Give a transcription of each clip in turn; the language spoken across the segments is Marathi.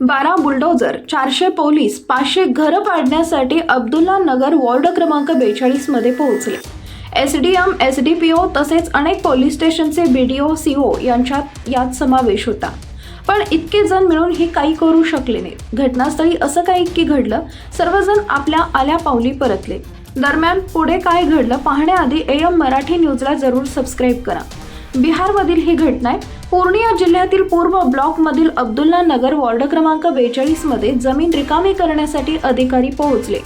बारा बुलडोजर चारशे पोलीस पाचशे घरं पाडण्यासाठी अब्दुल्ला नगर वॉर्ड क्रमांक बेचाळीसमध्ये पोहोचले. S D M S D P O तसेच अनेक पोलीस स्टेशनचे बी डी ओ सी ओ यांच्यात यात समावेश होता. पण इतके जण मिळून हे काही करू शकले नाहीत. घटनास्थळी असं काही की घडलं सर्वजण आपल्या आल्या पावली परतले. दरम्यान पुढे काय घडलं पाहण्याआधी ए एम मराठी न्यूजला जरूर सबस्क्राईब करा. बिहारमधील ही घटना आहे. पूर्णिया जिल्ह्यातील पूर्व ब्लॉकमधील अब्दुल्ला नगर वॉर्ड क्रमांक बेचाळीसमध्ये जमीन रिकामी करण्यासाठी अधिकारी पोहोचले.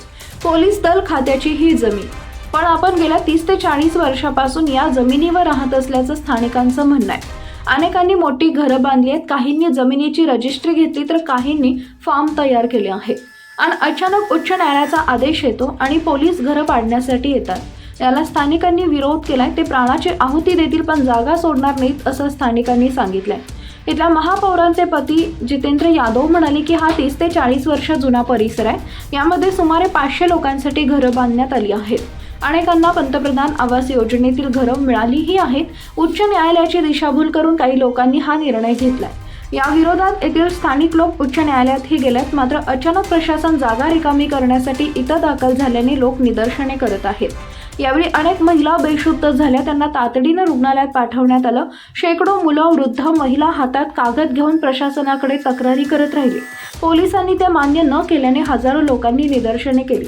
पोलीस दल खात्याची ही जमीन. पण आपण गेल्या तीस ते चाळीस वर्षापासून या जमिनीवर राहत असल्याचं स्थानिकांचं म्हणणं आहे. अनेकांनी मोठी घरं बांधली आहेत. काहींनी जमिनीची रजिस्ट्री घेतली तर काहींनी फॉर्म तयार केले आहे. आणि अचानक उच्च न्यायालयाचा आदेश येतो आणि पोलीस घरं पाडण्यासाठी येतात. याला स्थानिकांनी विरोध केलाय. ते प्राणाची आहुती देतील पण जागा सोडणार नाहीत असं स्थानिकांनी सांगितलंय. इथल्या महापौरांचे पती जितेंद्र यादव म्हणाले की हा तीस ते चाळीस वर्ष जुना परिसर आहे. यामध्ये सुमारे पाचशे लोकांसाठी घरं बांधण्यात आली आहेत. अनेकांना पंतप्रधान आवास योजनेतील घरं मिळालीही आहेत. उच्च न्यायालयाची दिशाभूल करून काही लोकांनी हा निर्णय घेतलाय. या विरोधात येथील स्थानिक लोक उच्च न्यायालयातही गेल्यात मात्र अचानक प्रशासन जागा रिकामी करण्यासाठी इथं दाखल झाल्याने लोक निदर्शने करत आहेत. यावेळी अनेक महिला बेशुद्ध झाल्या. त्यांना तातडीनं रुग्णालयात पाठवण्यात आलं. शेकडो मुलं वृद्ध महिला हातात कागद घेऊन प्रशासनाकडे तक्रारी करत राहिले. पोलिसांनी ते मान्य न केल्याने हजारो लोकांनी निदर्शने केली.